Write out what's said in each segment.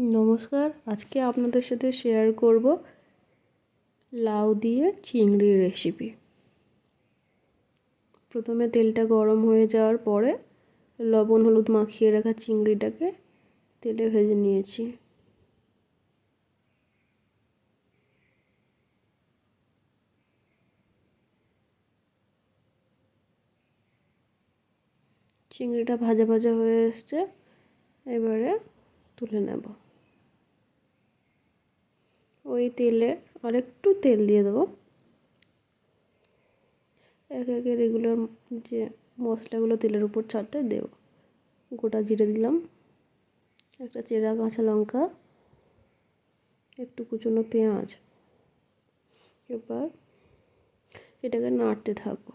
নমস্কার, আজকে আপনাদের সাথে শেয়ার করব লাউ দিয়ে চিংড়ির রেসিপি প্রথমে তেলটা গরম হয়ে যাওয়ার পরে লবণ হলুদ মাখিয়ে রাখা চিংড়িটাকে তেলে ভেজে নিয়েছি। চিংড়িটা ভাজা ভাজা হয়ে এসছে, এবারে তুলে নেব। ওই তেলে আরেকটু তেল দিয়ে দেবো। এক একে রেগুলার যে মশলাগুলো তেলের উপর ছাড়তে দেব। গোটা জিরে দিলাম, একটা চেরা কাঁচা লঙ্কা, একটু কুচনো পেঁয়াজ। এবার এটাকে নাড়তে থাকব।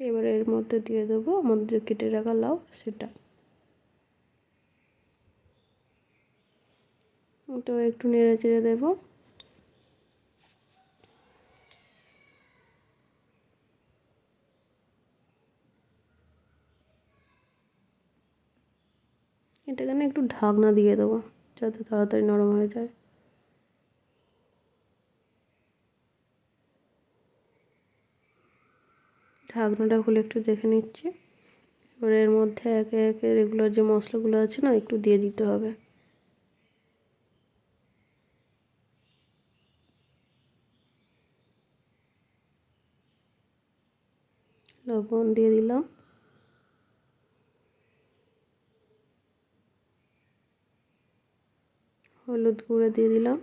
এবার এর মধ্যে দিয়ে দেবো। আমাদের যে কেটে রাখা লাউ, সেটা। ওটাও একটু নেড়ে চেড়ে দেবো। এটাকে না একটু ঢাকনা দিয়ে দেবো, যাতে তাড়াতাড়ি নরম হয়ে যায়। ঢাকনাটা খুলে একটু দেখে নিচ্ছি। এবার এর মধ্যে একে একে রেগুলার যে মশলাগুলো আছে না, একটু দিয়ে দিতে হবে। লবণ দিয়ে দিলাম। হলুদ গুঁড়ো দিয়ে দিলাম।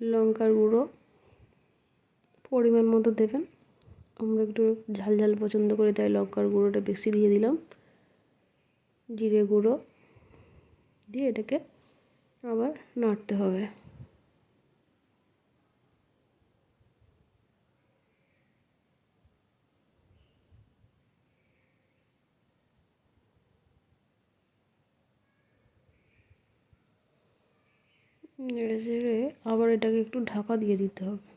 লঙ্কার গুঁড়ো। পরিমাণ মতো দেবেন। আমরা একটু ঝাল ঝাল পছন্দ করি, তাই লঙ্কার গুঁড়োটা বেশি দিয়ে দিলাম। জিরে গুঁড়ো দিয়ে এটাকে আবার নাড়তে হবে। নেড়ে চেড়ে আবার এটাকে একটু ঢাকা দিয়ে দিতে হবে।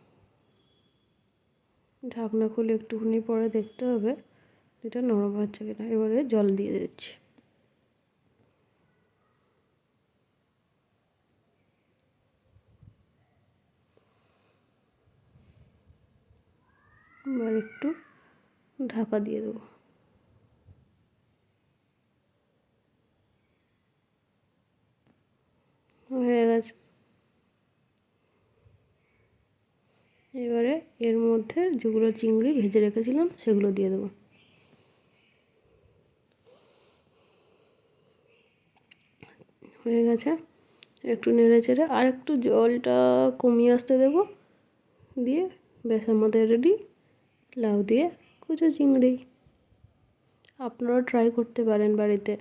ঢাকনা খুলে একটুখানি পরে দেখতে হবে এটা নরম হচ্ছে কিনা। এবারে জল দিয়ে দিচ্ছি। এবার একটু ঢাকা দিয়ে দেবো। হয়ে গেছে। এবারে এর মধ্যে যেগুলো চিংড়ি ভেজে রেখেছিলাম, সেগুলো দিয়ে দেবো। হয়ে গেছে। একটু নেড়ে চেড়ে আর একটু জলটা কমিয়ে আসতে দেবো। দিয়ে ব্যাস, আমাদের রেডি লাউ দিয়ে কুচো চিংড়ি। আপনারাও ট্রাই করতে পারেন বাড়িতে।